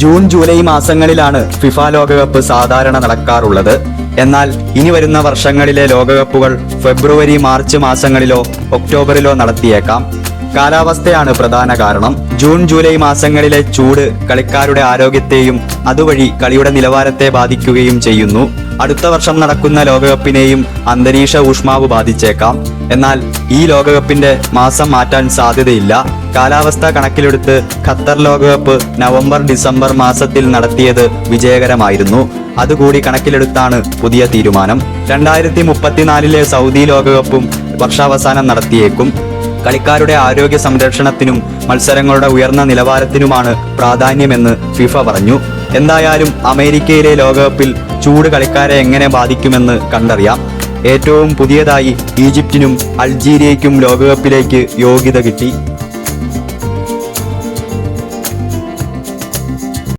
June July മാസങ്ങളിലാണ് FIFA ലോകകപ്പ് സാധാരണ നടക്കാറുള്ളത്. എന്നാൽ ഇനി വരുന്ന വർഷങ്ങളിലെ ലോകകപ്പുകൾ ഫെബ്രുവരി മാർച്ച് മാസങ്ങളിലോ ഒക്ടോബറിലോ നടത്തിയേക്കാം. കാലാവസ്ഥയാണ് പ്രധാന കാരണം. ജൂൺ ജൂലൈ മാസങ്ങളിലെ ചൂട് കളിക്കാരുടെ ആരോഗ്യത്തെയും അതുവഴി കളിയുടെ നിലവാരത്തെ ബാധിക്കുകയും ചെയ്യുന്നു. അടുത്ത വർഷം നടക്കുന്ന ലോകകപ്പിനെയും അന്തരീക്ഷ ഊഷ്മാവ് ബാധിച്ചേക്കാം. എന്നാൽ ഈ ലോകകപ്പിന്റെ മാസം മാറ്റാൻ സാധ്യതയില്ല. കാലാവസ്ഥ കണക്കിലെടുത്ത് ഖത്തർ ലോകകപ്പ് നവംബർ ഡിസംബർ മാസത്തിൽ നടത്തിയത് വിജയകരമായിരുന്നു. അതുകൂടി കണക്കിലെടുത്താണ് പുതിയ തീരുമാനം. രണ്ടായിരത്തി മുപ്പത്തിനാലിലെ സൗദി ലോകകപ്പും വർഷാവസാനം നടത്തിയേക്കും. കളിക്കാരുടെ ആരോഗ്യ സംരക്ഷണത്തിനും മത്സരങ്ങളുടെ ഉയർന്ന നിലവാരത്തിനുമാണ് പ്രാധാന്യമെന്ന് ഫിഫ പറഞ്ഞു. എന്തായാലും അമേരിക്കയിലെ ലോകകപ്പിൽ ചൂട് കളിക്കാരെ എങ്ങനെ ബാധിക്കുമെന്ന് കണ്ടറിയാം. ഏറ്റവും പുതിയതായി ഈജിപ്തിനും അൾജീരിയയ്ക്കും ലോകകപ്പിലേക്ക് യോഗ്യത കിട്ടി.